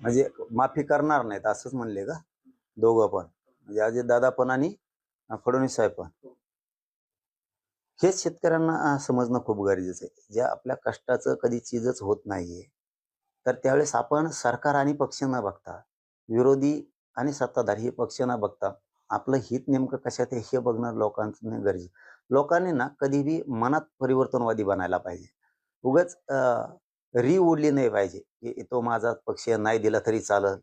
म्हणजे माफी करणार नाहीत असंच म्हणले का? दोघं पण. म्हणजे अजित दादा पण आणि फडणवीस साहेब पण. हेच शेतकऱ्यांना समजणं खूप गरजेचं आहे. ज्या आपल्या कष्टाचं कधी चीजच होत नाहीये. तर त्यावेळेस आपण सरकार आणि पक्ष न बघता विरोधी आणि सत्ताधारी हे पक्ष न बघता आपलं हित नेमकं कशात आहे हे बघणं लोकांचं गरजेचं. लोकांनी ना कधीही मनात परिवर्तनवादी बनायला पाहिजे. उगाच री ओढली नाही पाहिजे. की तो माझा पक्ष नाही दिला तरी चालल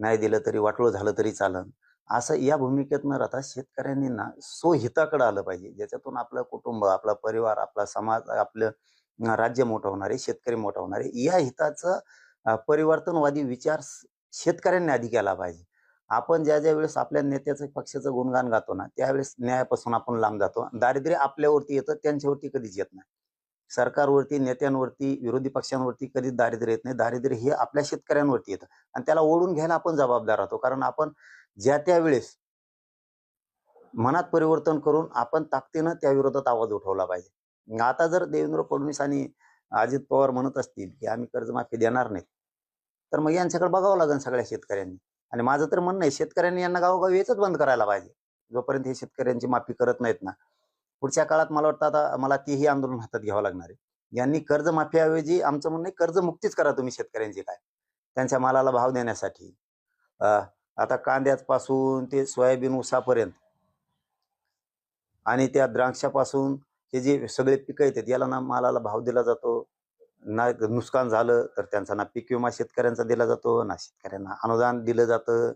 नाही दिलं तरी वाटोळ झालं तरी चालन. असं या भूमिकेत न राहता शेतकऱ्यांनी ना स्वहिताकडे आलं पाहिजे. ज्याच्यातून आपलं कुटुंब आपला परिवार आपला समाज आपलं राज्य मोठं होणारे शेतकरी मोठं होणारे या हिताचं परिवर्तनवादी विचार शेतकऱ्यांनी आधी केला पाहिजे. आपण ज्या ज्या वेळेस आपल्या नेत्याचं पक्षाचं गुणगान गातो ना त्यावेळेस न्यायापासून आपण लांब जातो. दारिद्र्य आपल्यावरती येतं त्यांच्यावरती कधीच येत नाही. सरकारवरती नेत्यांवरती विरोधी पक्षांवरती कधीच दारिद्र्य येत नाही. दारिद्र्य हे आपल्या शेतकऱ्यांवरती येतं. आणि त्याला ओढून घ्यायला आपण जबाबदार राहतो. कारण आपण ज्या त्या वेळेस मनात परिवर्तन करून आपण ताकदीनं त्या विरोधात आवाज उठवला पाहिजे. आता जर देवेंद्र फडणवीस आणि अजित पवार म्हणत असतील की आम्ही कर्जमाफी देणार नाही तर मग यांच्याकडे बघावं लागेल सगळ्या शेतकऱ्यांनी. आणि माझं तर म्हणणं आहे शेतकऱ्यांनी यांना गावोगावी याच बंद करायला पाहिजे. जोपर्यंत हे शेतकऱ्यांची माफी करत नाहीत ना पुढच्या काळात मला वाटतं आता मला तेही आंदोलन हातात घ्यावं लागणार आहे. यांनी कर्जमाफीऐवजी आमचं म्हणणं आहे कर्जमुक्तीच करा तुम्ही शेतकऱ्यांची काय. त्यांच्या मालाला भाव देण्यासाठी. अं, आता कांद्यापासून ते सोयाबीन ऊसापर्यंत आणि त्या द्राक्षापासून हे जे सगळे पिकं येतात याला ना मालाला भाव दिला जातो. ना नुकसान झालं तर त्यांचा ना पीक विमा शेतकऱ्यांचा दिला जातो ना शेतकऱ्यांना अनुदान दिलं जातं.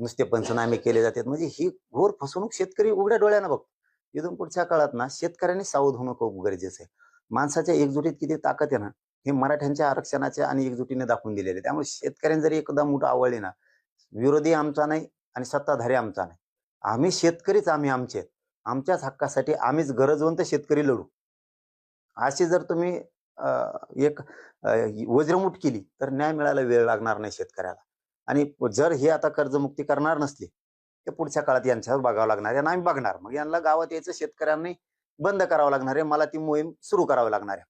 नुसते पंचनामे केले जातात. म्हणजे ही घोर फसवणूक शेतकरी उघड्या डोळ्यानं बघतो. इथून पुढच्या काळात ना शेतकऱ्यांनी सावध होणं खूप गरजेचं आहे. माणसाच्या एकजुटीत किती ताकद आहे ना हे मराठ्यांच्या आरक्षणाच्या आणि एकजुटीने दाखवून दिलेले. आहे. त्यामुळे शेतकऱ्यांनी जरी एकदा मोठं आवडले ना विरोधी आमचा नाही आणि सत्ताधारी आमचा नाही. आम्ही शेतकरीच आम्ही आमचे. आमच्याच हक्कासाठी आम्हीच गरजवंत शेतकरी लढू. अशी जर तुम्ही एक वज्रमुठ केली तर न्याय मिळायला वेळ लागणार नाही शेतकऱ्याला. आणि जर हे आता कर्जमुक्ती करणार नसली ते पुढच्या काळात यांच्यावर बघावं लागणार आहे आम्ही बघणार. मग यांना गावात यायचं शेतकऱ्यांनी बंद करावं लागणार आहे. मला ती मोहीम सुरू करावी लागणार आहे.